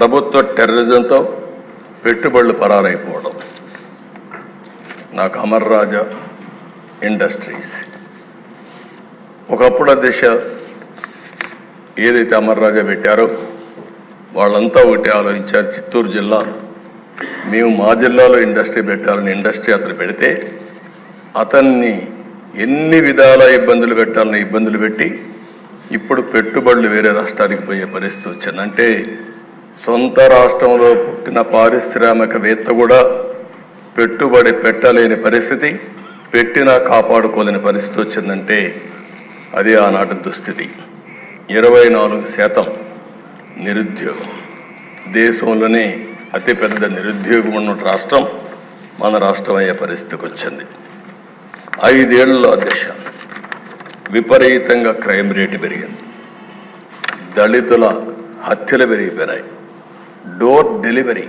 ప్రభుత్వ టెర్రరిజంతో పెట్టుబడులు పరారైపోవడం. నాకు అమర్ రాజా ఇండస్ట్రీస్. ఒకప్పుడు ఆ దిశ ఏదైతే అమర్ రాజా పెట్టారో వాళ్ళంతా ఒకటి ఆలోచించారు చిత్తూరు జిల్లా. మేము మా జిల్లాలో ఇండస్ట్రీ పెట్టాలని ఇండస్ట్రీ అతను పెడితే అతన్ని ఎన్ని విధాల ఇబ్బందులు పెట్టాలని ఇబ్బందులు పెట్టి ఇప్పుడు పెట్టుబడులు వేరే రాష్ట్రానికి పోయే పరిస్థితి వచ్చింది. అంటే సొంత రాష్ట్రంలో పుట్టిన పారిశ్రామికవేత్త కూడా పెట్టుబడి పెట్టలేని పరిస్థితి పెట్టినా కాపాడుకోలేని పరిస్థితి వచ్చిందంటే అది ఆనాటి దుస్థితి. ఇరవై నాలుగు శాతం నిరుద్యోగం. దేశంలోనే అతిపెద్ద నిరుద్యోగం ఉన్న రాష్ట్రం మన రాష్ట్రం అయ్యే పరిస్థితికి వచ్చింది. ఐదేళ్ళలో ఆ విపరీతంగా క్రైమ్ రేటు పెరిగింది. దళితుల హత్యలు పెరిగిపోయినాయి. Door delivery.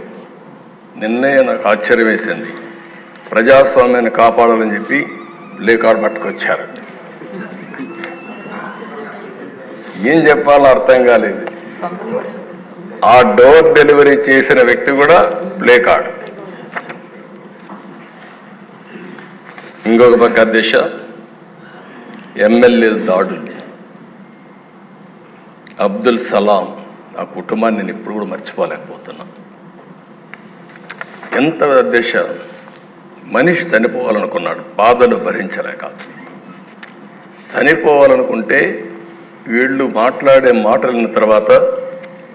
నిన్నే నాకు ఆశ్చర్యం వేసింది. ప్రజాస్వామ్యాన్ని కాపాడాలని చెప్పి లేకాడు పట్టుకొచ్చారు. ఏం చెప్పాలో అర్థం కాలేదు. ఆ డోర్ డెలివరీ చేసిన వ్యక్తి కూడా ప్లే కార్డ్ ఇంకొక పక్క దిశ ఎమ్మెల్యే దాడులు అబ్దుల్ సలాం ఆ కుటుంబాన్ని నేను ఇప్పుడు కూడా మర్చిపోలేకపోతున్నా. ఎంత దశ మనిషి చనిపోవాలనుకున్నాడు బాధలు భరించలేక. చనిపోవాలనుకుంటే వీళ్ళు మాట్లాడే మాటలిన తర్వాత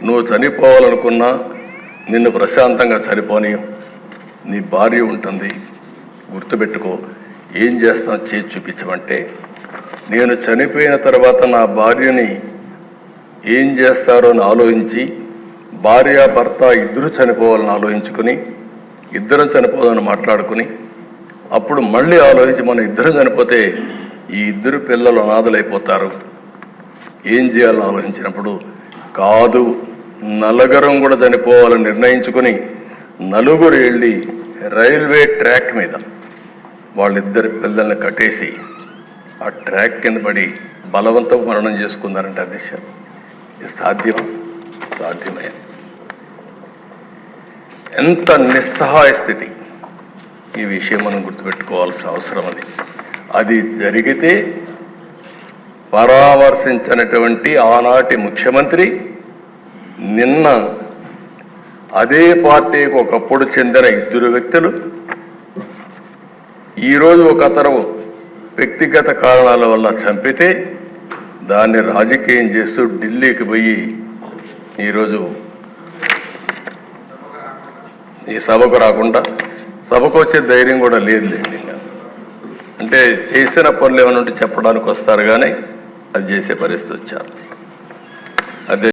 నువ్వు చనిపోవాలనుకున్నా నిన్ను ప్రశాంతంగా చనిపోని నీ భార్య ఉంటుంది గుర్తుపెట్టుకో ఏం చేస్తాం చేసి చూపించమంటే నేను చనిపోయిన తర్వాత నా భార్యని ఏం చేస్తారో అని ఆలోచించి భార్య భర్త ఇద్దరు చనిపోవాలని ఆలోచించుకుని ఇద్దరం చనిపోదని మాట్లాడుకుని అప్పుడు మళ్ళీ ఆలోచించి మనం ఇద్దరం చనిపోతే ఈ ఇద్దరు పిల్లలు అనాథలైపోతారు. ఏం చేయాలని ఆలోచించినప్పుడు కాదు నలుగురం కూడా చనిపోవాలని నిర్ణయించుకుని నలుగురు వెళ్ళి రైల్వే ట్రాక్ మీద వాళ్ళిద్దరి పిల్లల్ని కట్టేసి ఆ ట్రాక్ కింద పడి బలవంతం మరణం చేసుకున్నారంటే అది సాధ్యం సాధ్యమే. ఎంత నిస్సహాయ స్థితి. ఈ విషయం మనం గుర్తుపెట్టుకోవాల్సిన అవసరం అది. అది జరిగితే పరామర్శించినటువంటి ఆనాటి ముఖ్యమంత్రి నిన్న అదే పార్టీకి ఒకప్పుడు చెందిన ఇద్దరు వ్యక్తులు ఈరోజు ఒక అతను వ్యక్తిగత కారణాల వల్ల చంపితే దాన్ని రాజకీయం చేస్తూ ఢిల్లీకి పోయి ఈరోజు ఈ సభకు రాకుండా సభకు వచ్చే ధైర్యం కూడా లేదు అంటే చేసిన పనులు ఏమైనా ఉంటే చెప్పడానికి వస్తారు కానీ అది చేసే పరిస్థితి వచ్చారు.